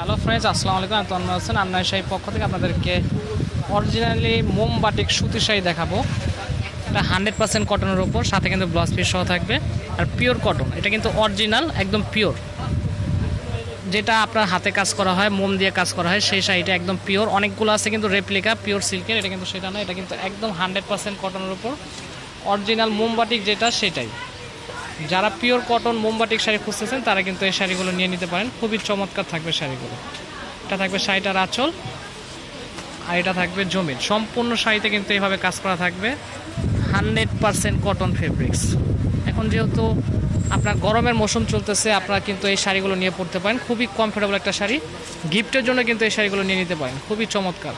Hello friends আসসালামু আলাইকুম। আমি তন্ময় হোসেন। আন্নায় শাহী পক্ষ থেকে আপনাদেরকে অরিজিনালি মোমবাটিক সুতি শাড়ি দেখাবো। এটা হান্ড্রেড পার্সেন্ট কটনের ওপর সাথে কিন্তু ব্লাউজ পিস সহ থাকবে। আর পিওর কটন এটা কিন্তু অরিজিনাল একদম পিওর যেটা আপনার হাতে কাজ করা হয়, মোম দিয়ে কাজ করা হয়, সেই শাড়িটা একদম পিওর অনেকগুলো আছে কিন্তু রেপ্লিকা পিওর সিল্কের এটা কিন্তু সেটা না এটা কিন্তু একদম হান্ড্রেড পার্সেন্ট কটনের উপর। অরিজিনাল মোমবাটিক যেটা, সেটাই। যারা পিওর কটন মোমবাটিক শাড়ি খুঁজতেছেন, তারা কিন্তু এই শাড়িগুলো নিয়ে নিতে পারেন। খুবই চমৎকার থাকবে শাড়িগুলো। এটা থাকবে শাড়িটার আঁচল আর এটা থাকবে জমির। সম্পূর্ণ শাড়িতে কিন্তু এইভাবে কাজ করা থাকবে। Hundred percent cotton fabrics. এখন যেহেতু আপনার গরমের মৌসুম চলতেছে, আপনারা কিন্তু এই শাড়িগুলো নিয়ে পড়তে পারেন। খুবই কমফোর্টেবল একটা শাড়ি। গিফটের জন্য কিন্তু এই শাড়িগুলো নিয়ে নিতে পারেন। খুবই চমৎকার।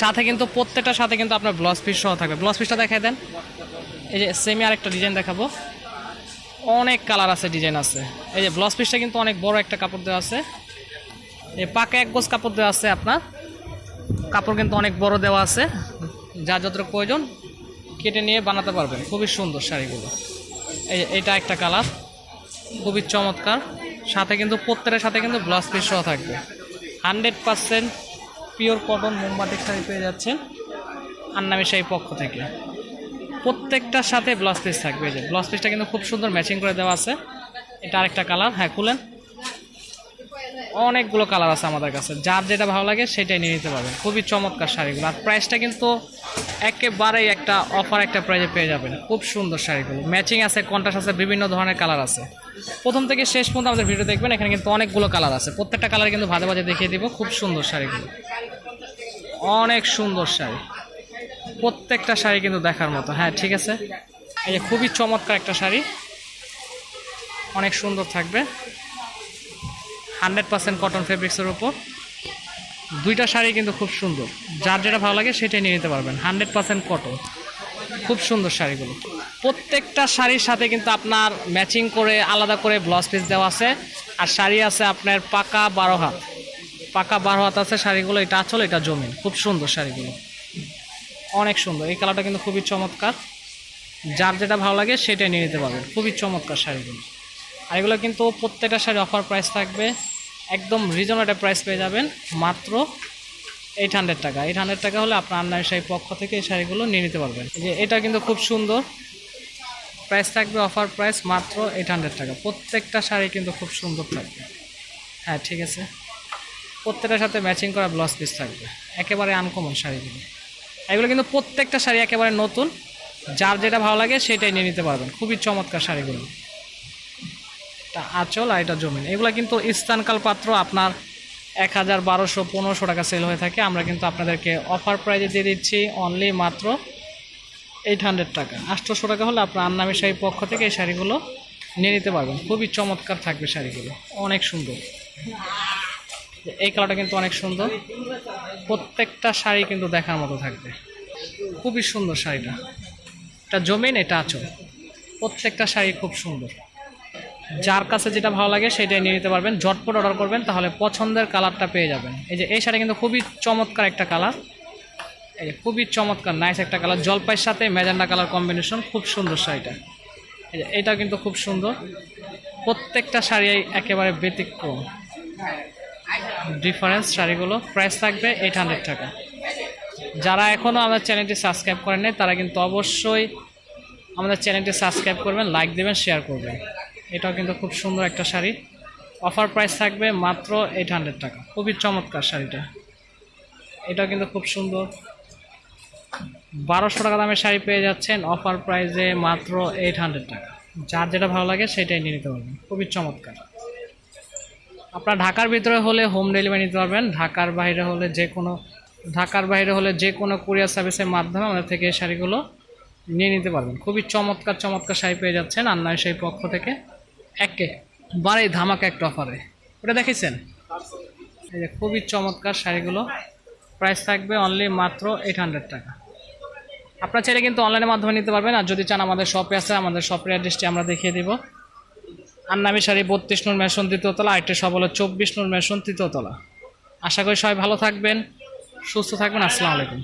সাথে কিন্তু প্রত্যেকটা, সাথে কিন্তু আপনার ব্লাউজ পিস সহ থাকবে। ব্লাউজ পিসটা দেখাই দেন। এই যে সেমি আরেকটা ডিজাইন দেখাবো। অনেক কালার আছে, ডিজাইন আছে। এই যে ব্লাউজ পিসটা কিন্তু অনেক বড় একটা কাপড় দেওয়া আছে। এই পাকা এক গোজ কাপড় দেওয়া আছে আপনার। কাপড় কিন্তু অনেক বড় দেওয়া আছে। যা যতটুকু প্রয়োজন কেটে নিয়ে বানাতে পারবেন। খুবই সুন্দর শাড়িগুলো। এই এটা একটা কালার। খুবই চমৎকার। সাথে কিন্তু প্রত্যেকের সাথে কিন্তু ব্লাউজ পিস সহ থাকবে। হান্ড্রেড পারসেন্ট পিওর কটন মোমবাটিক শাড়ি পেয়ে যাচ্ছেন আন্নামি শাড়ি পক্ষ থেকে। প্রত্যেকটার সাথে ব্লাউজ পিস থাকবে যে। ব্লাউজ পিসটা কিন্তু খুব সুন্দর ম্যাচিং করে দেওয়া আছে। এটা আরেকটা কালার হ্যাঁ খুলেন। অনেকগুলো কালার আছে আমাদের কাছে। যার যেটা ভালো লাগে সেটাই নিয়ে নিতে পারবেন। খুবই চমৎকার শাড়িগুলো। আর প্রাইসটা কিন্তু একেবারেই একটা অফার একটা প্রাইজে পেয়ে যাবেন। খুব সুন্দর শাড়িগুলো। ম্যাচিং আছে কন্ট্রাস্ট আছে, বিভিন্ন ধরনের কালার আছে। প্রথম থেকে শেষ পর্যন্ত আমাদের ভিডিও দেখবেন। এখানে কিন্তু অনেকগুলো কালার আছে। প্রত্যেকটা কালার কিন্তু ভাজে ভাজে দেখিয়ে দিব। খুব সুন্দর শাড়িগুলো। অনেক সুন্দর শাড়ি। প্রত্যেকটা শাড়ি কিন্তু দেখার মতো। হ্যাঁ ঠিক আছে? এই যে খুবই চমৎকার একটা শাড়ি। অনেক সুন্দর থাকবে। হান্ড্রেড পার্সেন্ট কটন ফেব্রিক্সের উপর। দুইটা শাড়ি কিন্তু খুব সুন্দর। যার যেটা ভালো লাগে সেটাই নিয়ে নিতে পারবেন। হান্ড্রেড পার্সেন্ট কটন খুব সুন্দর শাড়িগুলো। প্রত্যেকটা শাড়ির সাথে কিন্তু আপনার ম্যাচিং করে আলাদা করে ব্লাউজ পিস দেওয়া আছে। আর শাড়ি আছে আপনার পাকা বারো হাত। পাকা বারো হাত আছে শাড়িগুলো, এটা আচল, এটা জমিন। খুব সুন্দর শাড়িগুলো। অনেক সুন্দর। এই কালারটা কিন্তু খুবই চমৎকার। যার যেটা ভালো লাগে সেটাই নিয়ে নিতে পারবেন। খুবই চমৎকার শাড়িগুলো। আর এগুলো কিন্তু প্রত্যেকটা শাড়ি অফার প্রাইস থাকবে। একদম রিজনেবল প্রাইস পেয়ে যাবেন। মাত্র এইট হান্ড্রেড টাকা। এইট হান্ড্রেড টাকা হলে আপনার আন্নার শাড়ির পক্ষ থেকে এই শাড়িগুলো নিয়ে নিতে পারবেন। যে এটা কিন্তু খুব সুন্দর। প্রাইস থাকবে অফার প্রাইস মাত্র এইট হান্ড্রেড টাকা। প্রত্যেকটা শাড়ি কিন্তু খুব সুন্দর থাকবে। হ্যাঁ ঠিক আছে। প্রত্যেকটার সাথে ম্যাচিং করা ব্লাউজ পিস থাকবে। একেবারে আনকমন শাড়িগুলো। এগুলো কিন্তু প্রত্যেকটা শাড়ি একেবারে নতুন। যার যেটা ভালো লাগে সেটাই নিয়ে নিতে পারবেন। খুবই চমৎকার শাড়িগুলো। এটা আঁচল আর এটা জমিন। এগুলো কিন্তু স্থানকাল পাত্র আপনার এক হাজার বারোশো পনেরোশো টাকা সেল হয়ে থাকে। আমরা কিন্তু আপনাদেরকে অফার প্রাইজে দিয়ে দিচ্ছি অনলি মাত্র এইট হান্ড্রেড টাকা। আটশোশো টাকা হলে আপনার আন্নামি শাড়ির পক্ষ থেকে এই শাড়িগুলো নিয়ে নিতে পারবেন। খুবই চমৎকার থাকবে শাড়িগুলো। অনেক সুন্দর। এই কালারটা কিন্তু অনেক সুন্দর। প্রত্যেকটা শাড়ি কিন্তু দেখার মতো থাকবে। খুবই সুন্দর শাড়িটা। এটা জমিন, এটা আচল। প্রত্যেকটা শাড়ি খুব সুন্দর। যার কাছে যেটা ভালো লাগে সেটাই নিয়ে নিতে পারবেন। ঝটপট অর্ডার করবেন, তাহলে পছন্দের কালারটা পেয়ে যাবেন। এই যে, এই শাড়ি কিন্তু খুবই চমৎকার একটা কালার। এই খুবই চমৎকার নাইস একটা কালার। জলপাইয়ের সাথে ম্যাজেন্ডা কালার কম্বিনেশন খুব সুন্দর শাড়িটা। এই যে এটা কিন্তু খুব সুন্দর। প্রত্যেকটা শাড়ি একেবারে ব্যতিক্রম। ডিফারেন্স শাড়িগুলো। প্রাইস থাকবে এইট হান্ড্রেড টাকা। যারা এখনও আমাদের চ্যানেলটি সাবস্ক্রাইব করেন নাই, তারা কিন্তু অবশ্যই আমাদের চ্যানেলটি সাবস্ক্রাইব করবেন লাইক দেবেন শেয়ার করবেন। এটাও কিন্তু খুব সুন্দর একটা শাড়ি। অফার প্রাইস থাকবে মাত্র এইট হান্ড্রেড টাকা। খুবই চমৎকার শাড়িটা। এটাও কিন্তু খুব সুন্দর। বারোশো টাকা দামের শাড়ি পেয়ে যাচ্ছেন অফার প্রাইসে মাত্র এইট হান্ড্রেড টাকা। যার যেটা ভালো লাগে সেটাই নিয়ে নিতে পারবেন। খুবই চমৎকার। আপনার ঢাকার ভিতরে হলে হোম ডেলিভারি নিতে পারবেন, ঢাকার বাইরে হলে যে কোনো, ঢাকার বাইরে হলে যে কোনো কুরিয়ার সার্ভিসের মাধ্যমে আমাদের থেকে এই শাড়িগুলো নিয়ে নিতে পারবেন। খুবই চমৎকার চমৎকার শাড়ি পেয়ে যাচ্ছেন আন্নায় সেই পক্ষ থেকে। একে বারে ধামাকা একটা অফারে ওটা দেখেছেন এই যে খুবই চমৎকার শাড়িগুলো। প্রাইস থাকবে অনলি মাত্র এইট হান্ড্রেড টাকা। আপনার চাইলে কিন্তু অনলাইনের মাধ্যমে নিতে পারবেন, আর যদি চান আমাদের শপে আছে, আমাদের শপের অ্যাড্রেসটি আমরা দেখিয়ে দিব। আন্নামি শাড়ি বত্রিশ নূর মেশন তৃতীয়তলা আরেকটি সব হলো চব্বিশ নূর মেশন তৃতীয়তলা। আশা করি সবাই ভালো থাকবেন, সুস্থ থাকবেন, আসসালামু আলাইকুম।